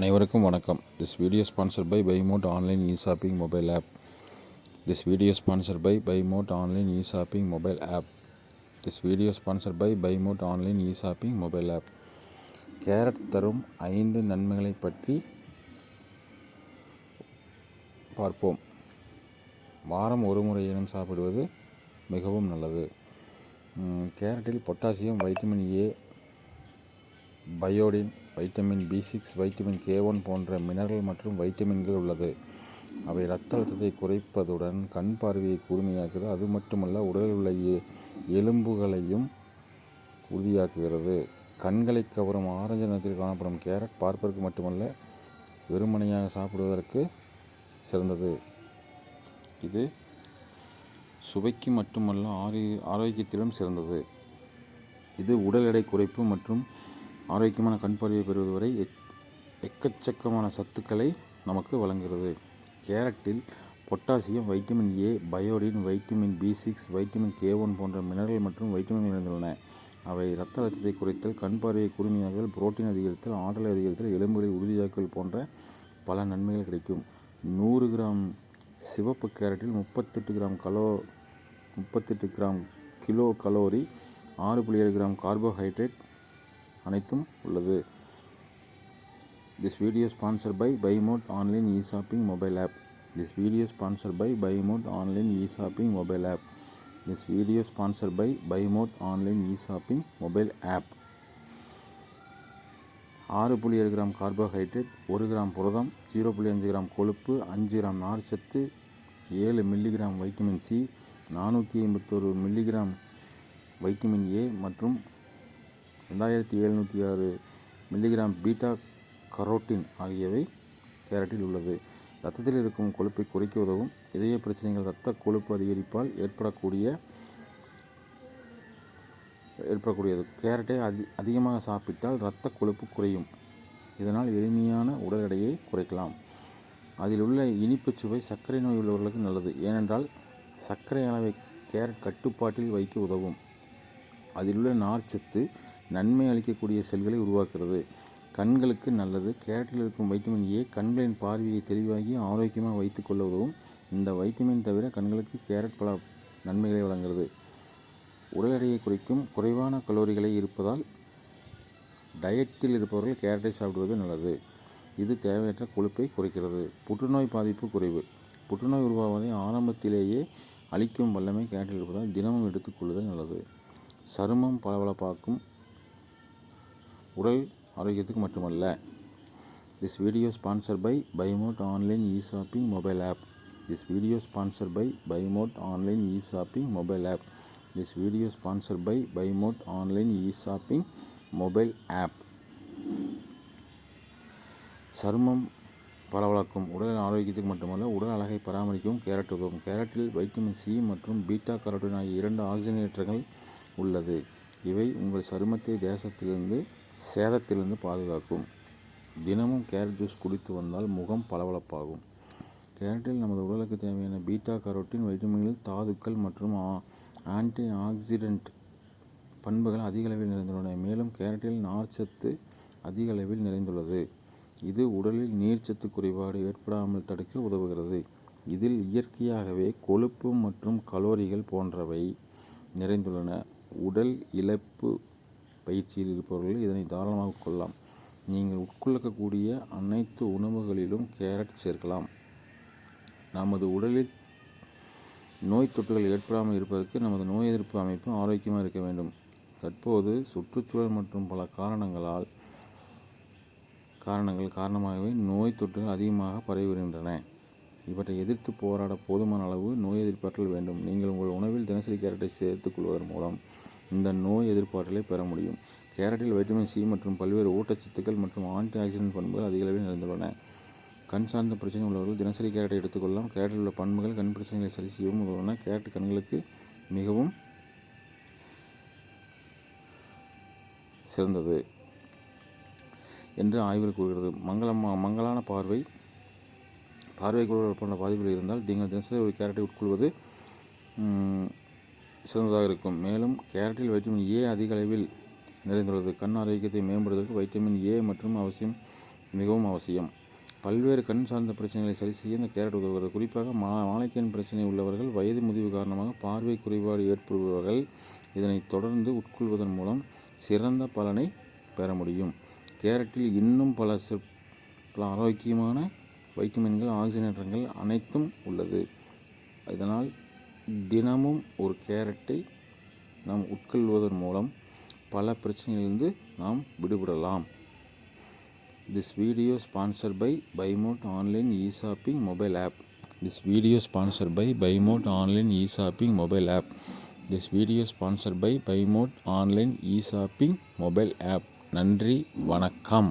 அனைவருக்கும் வணக்கம். This video sponsor by Bymote online e shopping mobile app this video sponsor by Bymote online e shopping mobile app this video sponsor by Bymote online e shopping mobile app carrot தரும் ஐந்து நன்மைகளை பற்றி பார்ப்போம். வாரம் ஒரு முறையினும் சாப்பிடுவது மிகவும் நல்லது. கேரட்டில் potassium vitamin A biotin vitamin B six vitamin K one போன்ற மினரல் மற்றும் வைட்டமின்கள் உள்ளது. அவை இரத்த அழுத்தத்தை குறைப்பதுடன் கண் பார்வையை கூர்மையாக்குது. அது மட்டுமல்ல உடலில் உள்ள எ- எலும்புகளையும் உறுதியாக்குகிறது. கண்களை கவரும் ஆரஞ்சு நிறத்தில் காணப்படும் கேரட் பார்ப்பதற்கு மட்டுமல்ல வெறுமனையாக சாப்பிடுவதற்கு சிறந்தது. இது சுவைக்கு மட்டுமல்ல ஆரோ ஆரோக்கியத்திலும் சிறந்தது. இது உடல் எடை குறைப்பு மற்றும் ஆரோக்கியமான கண் பார்வையை பெறுவது வரை எக் எக்கச்சக்கமான சத்துக்களை நமக்கு வழங்குகிறது. கேரட்டில் potassium vitamin A biotin vitamin B six vitamin K one போன்ற மினரல் மற்றும் வைட்டமின் இருந்துள்ளன அவை இரத்த அழுத்தத்தை குறைத்தல் கண் பார்வையை கூர்மையாக்குதல் புரோட்டீன் அதிகரித்தல் ஆற்றலை அதிகரித்தல் எலும்புகளை உறுதியாக்குதல் போன்ற பல நன்மைகள் கிடைக்கும். நூறு கிராம் சிவப்பு கேரட்டில் முப்பத்தெட்டு கிராம் கலோ முப்பத்தெட்டு கிராம் கிலோ கலோரி ஆறு புள்ளி ஏழு கிராம் கார்போஹைட்ரேட் அனைத்தும் உள்ளது. This video sponsor by Bymote online e shopping mobile app this video sponsor by Bymote online e shopping mobile app this video sponsor by Bymote online e shopping mobile app ஆறு புள்ளி ஏழு gram carbohydrate ஒரு gram புரதம் zero புள்ளி அஞ்சு gram கொழுப்பு அஞ்சு gram நார்ச்சத்து ஏழு மில்லிகிராம் வைட்டமின் சி நானூற்றி ஐம்பத்தொரு மில்லிகிராம் வைட்டமின் ஏ மற்றும் ரெண்டாயிரத்தி எழுநூற்றி ஆறு மில்லிகிராம் பீட்டா கரோட்டின் ஆகியவை கேரட்டில் உள்ளது. ரத்தத்தில் இருக்கும் கொழுப்பை குறைக்க உதவும். இதய பிரச்சனைகள் இரத்த கொழுப்பு அதிகரிப்பால் ஏற்படக்கூடிய ஏற்படக்கூடியது. கேரட்டை அதி அதிகமாக சாப்பிட்டால் இரத்த கொழுப்பு குறையும். இதனால் எளிமையான உடல் எடையை குறைக்கலாம். அதில் உள்ள இனிப்புச் சுவை சர்க்கரை நோய் உள்ளவர்களுக்கு நல்லது. ஏனென்றால் சர்க்கரை அளவை கேரட் கட்டுப்பாட்டில் வைக்க உதவும். அதில் உள்ள நார்ச்சத்து நன்மை அளிக்கக்கூடிய செல்களை உருவாக்குறது கண்களுக்கு நல்லது கேரட்டில் இருக்கும் வைட்டமின் ஏ கண்களின் பார்வையை தெளிவாகி ஆரோக்கியமாக வைத்துக்கொள்ள உதவும். இந்த வைட்டமின் தவிர கண்களுக்கு கேரட் பல நன்மைகளை வழங்குகிறது. உடல் எடையை குறைக்கும் குறைவான கலோரிகளை இருப்பதால் டயட்டில் இருப்பவர்கள் கேரட்டை சாப்பிடுவது நல்லது. இது தேவையற்ற கொழுப்பை குறைக்கிறது. புற்றுநோய் பாதிப்பு குறைவு. புற்றுநோய் உருவாவதை ஆரம்பத்திலேயே அழிக்கும் வல்லமை கேரட்டில் இருப்பதால் தினமும் எடுத்துக்கொள்வது நல்லது. சருமம் பளபளப்பாக்கும் உடல் ஆரோக்கியத்துக்கு மட்டுமல்ல this video sponsor by Bymote online e shopping mobile app this video sponsor by Bymote online e shopping mobile app this video sponsor by Bymote online e shopping mobile app சருமம் பரவலாக்கும் உடல் ஆரோக்கியத்துக்கு மட்டுமல்ல உடல் அழகை பராமரிக்கவும் கேரட் உதவும் கேரட்டில் வைட்டமின் சி மற்றும் பீட்டா கரோட்டின் ஆகிய இரண்டு ஆக்சிஜனேற்றங்கள் உள்ளது. இவை உங்கள் சருமத்தை தேசத்திலிருந்து சேதத்திலிருந்து பாதுகாக்கும். தினமும் கேரட் ஜூஸ் குடித்து வந்தால் முகம் பளபளப்பாகும். கேரட்டில் நமது உடலுக்கு தேவையான பீட்டா கரோட்டின் வைட்டமின்கள் தாதுக்கள் மற்றும் ஆ- ஆன்டி ஆக்சிடென்ட் பண்புகள் அதிக அளவில் நிறைந்துள்ளன. மேலும் கேரட்டில் நார்ச்சத்து அதிக அளவில் நிறைந்துள்ளது. இது உடலில் நீர்ச்சத்து குறைபாடு ஏற்படாமல் தடுக்க உதவுகிறது. இதில் இயற்கையாகவே கொழுப்பு மற்றும் கலோரிகள் போன்றவை நிறைந்துள்ளன. உடல் இழப்பு பயிற்சியில் இருப்பவர்கள் இதனை தாராளமாக உட்கொள்ளலாம் நீங்கள் உட்கொள்ளக்கூடிய அனைத்து உணவுகளிலும் கேரட் சேர்க்கலாம். நமது உடலில் நோய் தொற்றுகள் ஏற்படாமல் இருப்பதற்கு நமது நோய் எதிர்ப்பு அமைப்பு ஆரோக்கியமாக இருக்க வேண்டும். தற்போது சுற்றுச்சூழல் மற்றும் பல காரணங்களால் காரணங்கள் காரணமாகவே நோய் தொற்றுகள் அதிகமாக பரவி வருகின்றன. இவற்றை எதிர்த்து போராட போதுமான அளவு நோய் எதிர்ப்பாற்றல் வேண்டும். நீங்கள் உங்கள் உணவில் தினசரி கேரட்டை சேர்த்துக் கொள்வதன் மூலம் இந்த நோய் எதிர்ப்பாற்றலை பெற முடியும். கேரட்டில் வைட்டமின் சி மற்றும் பல்வேறு ஊட்டச்சத்துக்கள் மற்றும் ஆன்டி ஆக்சிடென்ட் பண்புகள் அதிகளவில் நிறைந்துள்ளன. கண் சார்ந்த பிரச்சனை உள்ளவர்கள் தினசரி கேரட்டை எடுத்துக்கொள்ளலாம். கேரட்டில் உள்ள பண்புகள் கண் பிரச்சனைகளை சரி செய்யவும் உதவுன கேரட் கண்களுக்கு மிகவும் சிறந்தது என்று ஆய்வில் கூறுகிறது. மங்களமா மங்களான பார்வை பார்வை கூட போன்ற பாதிப்புகள் இருந்தால் நீங்கள் தினசரி ஒரு கேரட்டை உட்கொள்வது சிறந்ததாக இருக்கும். மேலும் கேரட்டில் வைட்டமின் ஏ அதிக அளவில் நிறைந்துள்ளது. கண் ஆரோக்கியத்தை மேம்படுவதற்கு வைட்டமின் ஏ மற்றும் அவசியம் மிகவும் அவசியம். பல்வேறு கண் சார்ந்த பிரச்சனைகளை சரி செய்ய இந்த கேரட் உதவுகிறது. குறிப்பாக மா மாலைக்கண் பிரச்சனை உள்ளவர்கள் வயது முதிவு காரணமாக பார்வை குறைபாடு ஏற்படுபவர்கள் இதனை தொடர்ந்து உட்கொள்வதன் மூலம் சிறந்த பலனை பெற முடியும். கேரட்டில் இன்னும் பல பல ஆரோக்கியமான வைட்டமின்கள் ஆக்சிஜனேற்றங்கள் அனைத்தும் உள்ளது. இதனால் தினமும் ஒரு கேரட்டை நாம் உட்கொள்வதன் மூலம் பல பிரச்சனையிலிருந்து நாம் விடுபடலாம் this video sponsor by Bymote online e shopping mobile app this video sponsor by Bymote online e shopping mobile app this video sponsor by Bymote online e shopping mobile app நன்றி வணக்கம்